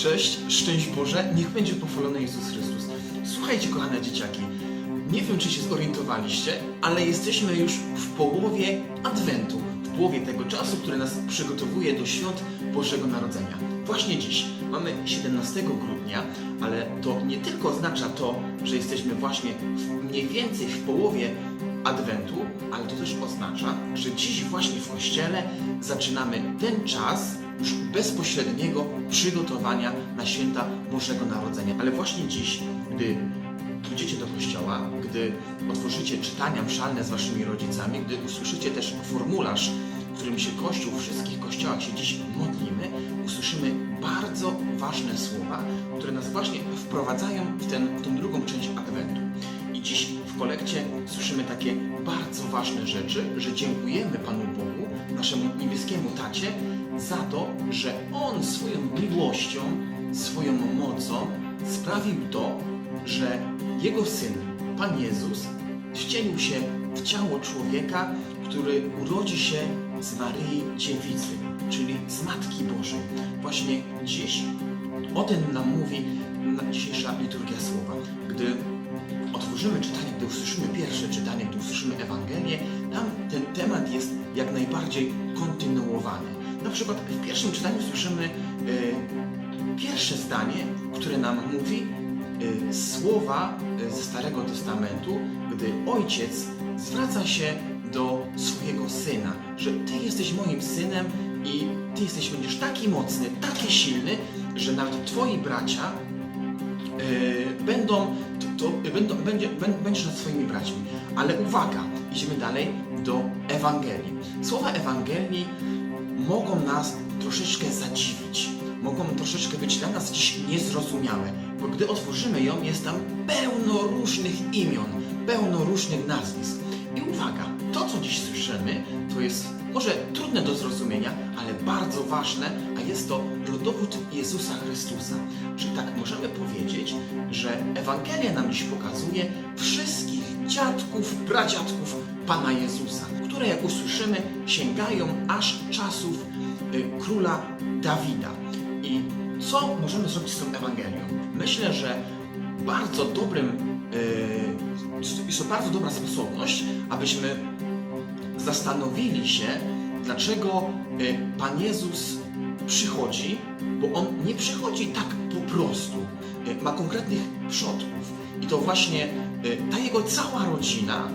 Cześć, szczęść Boże, niech będzie pochwalony Jezus Chrystus. Słuchajcie, kochane dzieciaki, nie wiem, czy się zorientowaliście, ale jesteśmy już w połowie Adwentu, w połowie tego czasu, który nas przygotowuje do świąt Bożego Narodzenia. Właśnie dziś mamy 17 grudnia, ale to nie tylko oznacza to, że jesteśmy właśnie w, mniej więcej w połowie Adwentu, ale to też oznacza, że dziś właśnie w Kościele zaczynamy ten czas już bezpośredniego przygotowania na święta Bożego Narodzenia. Ale właśnie dziś, gdy pójdziecie do kościoła, gdy otworzycie czytania mszalne z waszymi rodzicami, gdy usłyszycie też formularz, którym się Kościół wszystkich kościołach się dziś modlimy, usłyszymy bardzo ważne słowa, które nas właśnie wprowadzają w, ten, w tą drugą część Adwentu. I dziś w kolekcie słyszymy takie bardzo ważne rzeczy, że dziękujemy Panu Bogu, naszemu niebieskiemu Tacie, za to, że On swoją miłością, swoją mocą sprawił to, że Jego Syn, Pan Jezus, wcielił się w ciało człowieka, który urodzi się z Maryi Dziewicy, czyli z Matki Bożej. Właśnie dziś o tym nam mówi dzisiejsza liturgia słowa. Gdy otworzymy czytanie, gdy usłyszymy pierwsze czytanie, gdy usłyszymy Ewangelię, tam ten temat jest jak najbardziej kontynuowany. Na przykład w pierwszym czytaniu słyszymy e, pierwsze zdanie, które nam mówi e, słowa e, ze Starego Testamentu, gdy ojciec zwraca się do swojego syna, że ty jesteś moim synem i ty jesteś będziesz taki mocny, taki silny, że nawet twoi bracia e, będą, to, to, będą będzie, bę- będziesz nad swoimi braćmi. Ale uwaga, idziemy dalej do Ewangelii. Słowa Ewangelii mogą nas troszeczkę zadziwić, mogą troszeczkę być dla nas dziś niezrozumiałe, bo gdy otworzymy ją, jest tam pełno różnych imion, pełno różnych nazwisk. I uwaga, to co dziś słyszymy, to jest może trudne do zrozumienia, ale bardzo ważne, a jest to rodowód Jezusa Chrystusa. Czyli tak możemy powiedzieć, że Ewangelia nam dziś pokazuje wszystkich dziadków, pradziadków Pana Jezusa, które jak usłyszymy sięgają aż czasów y, króla Dawida. I co możemy zrobić z tą Ewangelią? Myślę, że bardzo dobrym, jest to bardzo dobra sposobność, abyśmy zastanowili się, dlaczego y, Pan Jezus przychodzi, bo On nie przychodzi tak po prostu. Y, Ma konkretnych przodków. I to właśnie ta Jego cała rodzina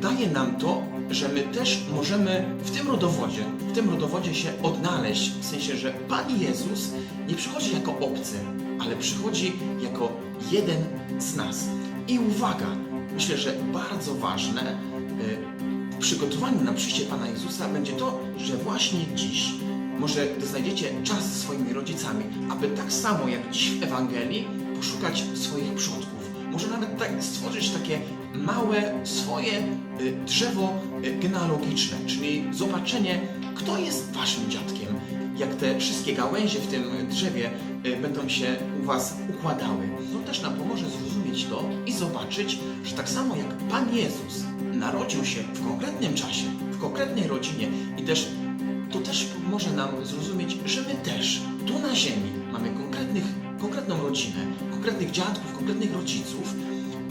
daje nam to, że my też możemy w tym rodowodzie, w tym rodowodzie się odnaleźć, w sensie, że Pan Jezus nie przychodzi jako obcy, ale przychodzi jako jeden z nas. I uwaga, myślę, że bardzo ważne y, w przygotowaniu na przyjście Pana Jezusa będzie to, że właśnie dziś, może znajdziecie czas ze swoimi rodzicami, aby tak samo jak dziś w Ewangelii poszukać swoich przodków. Może nawet tak stworzyć takie małe swoje y, drzewo y, genealogiczne, czyli zobaczenie, kto jest waszym dziadkiem, jak te wszystkie gałęzie w tym drzewie y, będą się u was układały. To też nam pomoże zrozumieć to i zobaczyć, że tak samo jak Pan Jezus narodził się w konkretnym czasie, w konkretnej rodzinie i też to też pomoże nam zrozumieć, że my też tu na ziemi mamy konkretnych, konkretną rodzinę, konkretnych dziadków, konkretnych rodziców.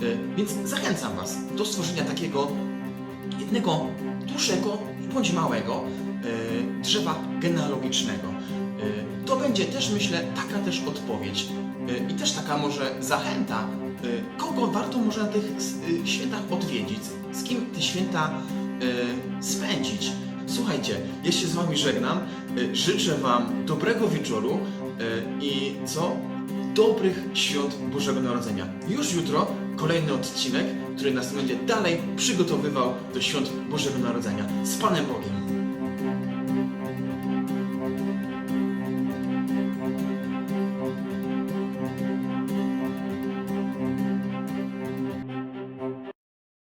Y, Więc zachęcam Was do stworzenia takiego jednego dużego bądź małego y, drzewa genealogicznego. Y, To będzie też, myślę, taka też odpowiedź i też taka może zachęta, kogo warto może na tych świętach odwiedzić, z kim te święta spędzić. Słuchajcie, ja się z Wami żegnam, życzę Wam dobrego wieczoru i co? Dobrych świąt Bożego Narodzenia. Już jutro kolejny odcinek, który nas będzie dalej przygotowywał do świąt Bożego Narodzenia. Z Panem Bogiem.